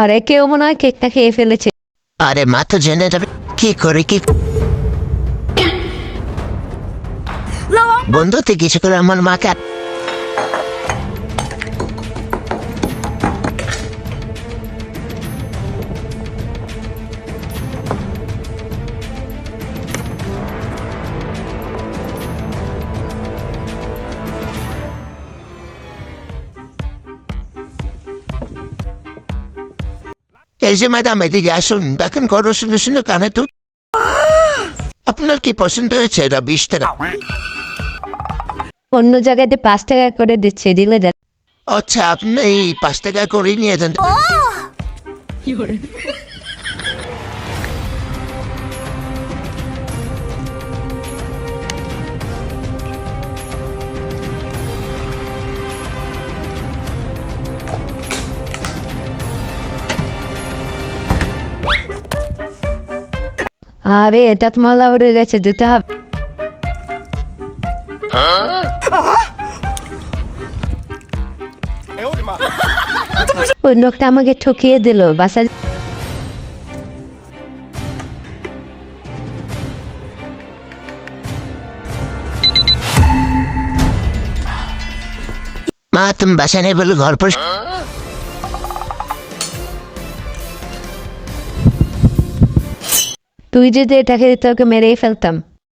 আরে কেউ মনে হয় কেকটা খেয়ে ফেলেছে। আরে মা তো জেনে যাবে কি করে কি বন্ধু তুই কিছু করে আমার মাকে এই যে ম্যাডাম এদিকে আসুন। দেখেন করো শুনে শুনে কানে তো আপনার কি পছন্দ হয়েছে? এটা বিশ টাকা। অন্য জায়গাতে পাঁচ টাকা করে দিচ্ছে দিলে আচ্ছা আপনি এই পাঁচ টাকা করে নিয়ে যান। আরে, এটা তো মালা উড়ে গেছে দিতে হবে ওই লোকটা আমাকে ঠকিয়ে দিল বাসা মা, তুমি বাসা নেই বলে ঘর পর তুই যদি এটাকে দিতে ওকে মেরেই ফেলতাম।